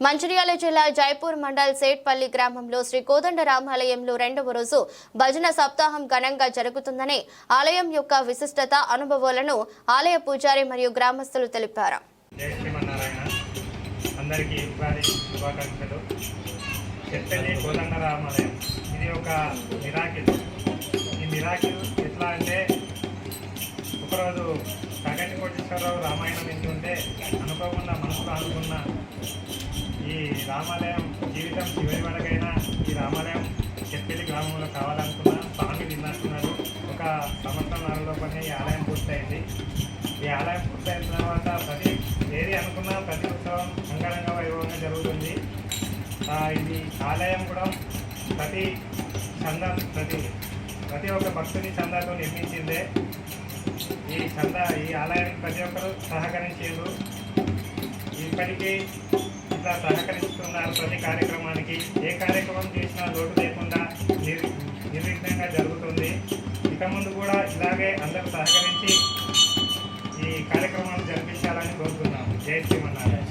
మంచిర్యాల జిల్లా జైపూర్ మండల్ సేట్పల్లి గ్రామంలో శ్రీ కోదండ రామాలయంలో రెండవ రోజు భజన సప్తాహం ఘనంగా జరుగుతుందని ఆలయం యొక్క విశిష్టత అనుభవాలను ఆలయ పూజారి మరియు గ్రామస్తులు తెలిపారు. ఇది ఒక మిరాకిల్ ఈ మిరాకిల్ ఎట్లా అంటే ఒకరోజు సగటి కోటేశ్వరరావు రామాయణం వింటుంటే అనుకోకుండా మనసులో అనుకున్న ఈ రామాలయం జీవితం చివరి వరకైనా ఈ రామాలయం చెప్పేది గ్రామంలో కావాలనుకున్న స్వామి విన్నట్టున్నారు ఒక సంవత్సరం పని ఈ ఆలయం పూర్తయింది. ఈ ఆలయం పూర్తయిన తర్వాత ప్రతి ఏది అనుకున్నా ప్రతి ఉత్సవం అంగరంగ వైభవంగా జరుగుతుంది. ఇది ఆలయం కూడా ప్రతి చంద ప్రతి ప్రతి ఒక్క భక్తుని చందాతో నిర్మించిందే. ఈ చంద ఈ ఆలయానికి ప్రతి ఒక్కరు సహకరించారు ఇప్పటికీ ఇట్లా సహకరిస్తున్నారు. ప్రతి కార్యక్రమానికి ఏ కార్యక్రమం చేసినా లోటు లేకుండా నిర్విఘ్నంగా జరుగుతుంది. ఇక ముందు కూడా ఇలాగే అందరూ సహకరించి ఈ కార్యక్రమాలు జరిపించాలని కోరుతున్నాము. జయ శ్రీమన్నారాయణ.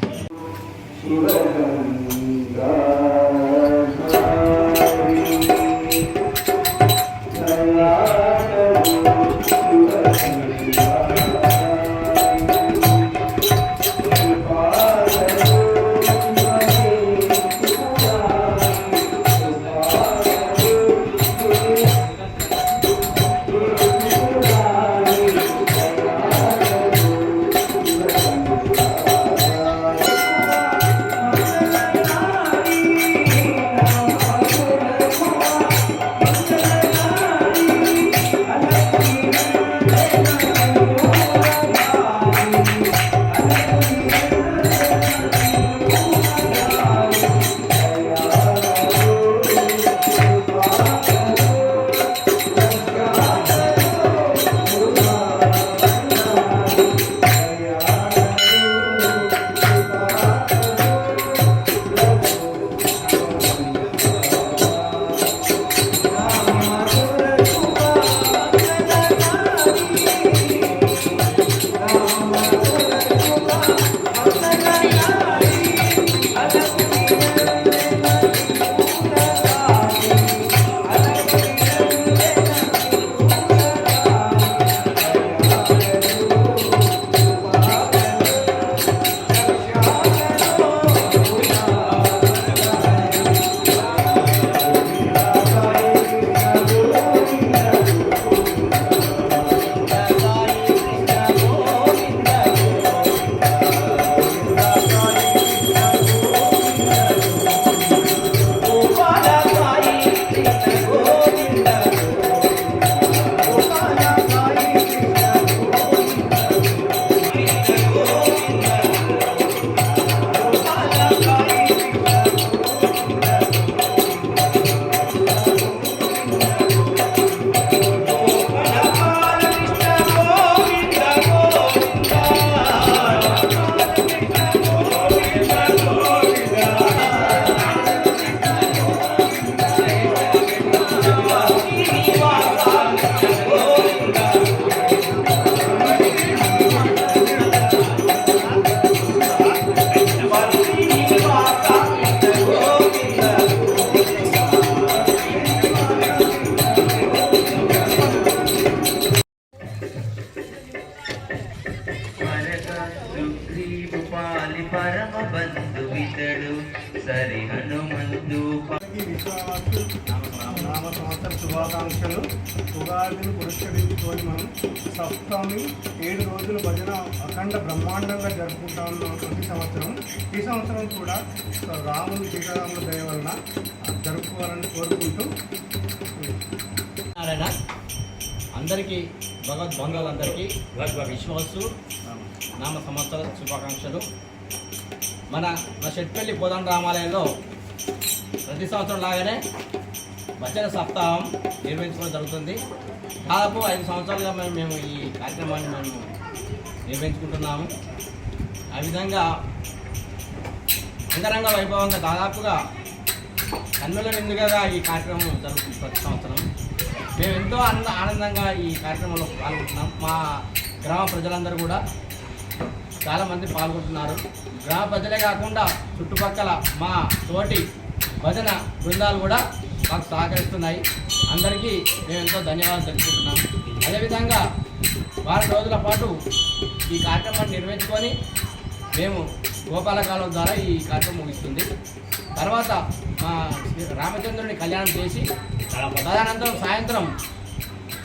సుగ్రీవు పాలి పరమ బంధువితడు సరి హనుమంతు నామ సంవత్సర శుభాకాంక్షలు ఉగాదిని పురస్కరించుకొని మనం సప్తమి ఏడు రోజులు భజన అఖండ బ్రహ్మాండంగా జరుపుకుంటా ఉన్నాం ప్రతి సంవత్సరం. ఈ సంవత్సరం కూడా రాములు సీతారాముల దయ వలన జరుపుకోవాలని కోరుకుంటూ అందరికీ భగవద్ బంధువులందరికీ విశ్వాసు. నామ సంవత్సర శుభాకాంక్షలు. మన మన షెట్పల్లి కోదండ రామాలయంలో ప్రతి సంవత్సరం లాగానే భజన సప్తాహం నిర్వహించుకోవడం జరుగుతుంది. దాదాపు ఐదు సంవత్సరాలుగా మేము మేము ఈ కార్యక్రమాన్ని మేము నిర్వహించుకుంటున్నాము. ఆ విధంగా అంగరంగ వైభవంగా దాదాపుగా కన్నుల నిండుగా ఈ కార్యక్రమం జరుగుతుంది ప్రతి సంవత్సరం. మేము ఎంతో ఆనంద ఆనందంగా ఈ కార్యక్రమంలో పాల్గొంటున్నాం. మా గ్రామ ప్రజలందరూ కూడా చాలామంది పాల్గొంటున్నారు. గ్రామ ప్రజలే కాకుండా చుట్టుపక్కల మా తోటి భజన బృందాలు కూడా మాకు సహకరిస్తున్నాయి. అందరికీ మేము ఎంతో ధన్యవాదాలు తెలుసుకుంటున్నాం అదేవిధంగా వారం రోజుల పాటు ఈ కార్యక్రమాన్ని నిర్వహించుకొని మేము గోపాలకాలం ద్వారా ఈ కార్యక్రమం ముగిస్తుంది. తర్వాత మా రామచంద్రుని కళ్యాణం చేసి తదనంతరం సాయంత్రం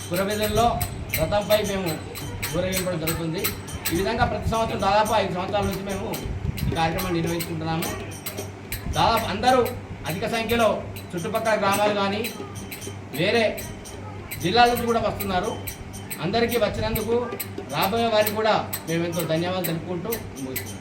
పురవీధుల్లో రథంపై మేము ఊరేగింపడం జరుగుతుంది. ఈ విధంగా ప్రతి సంవత్సరం దాదాపు ఐదు సంవత్సరాల నుంచి మేము ఈ కార్యక్రమాన్ని నిర్వహించుకుంటున్నాము దాదాపు అందరూ అధిక సంఖ్యలో చుట్టుపక్కల గ్రామాలు కానీ వేరే జిల్లాల నుంచి కూడా వస్తున్నారు. అందరికీ వచ్చినందుకు రాబోయే వారికి కూడా మేము ఎంతో ధన్యవాదాలు తెలుపుకుంటూ ముగిస్తున్నాం.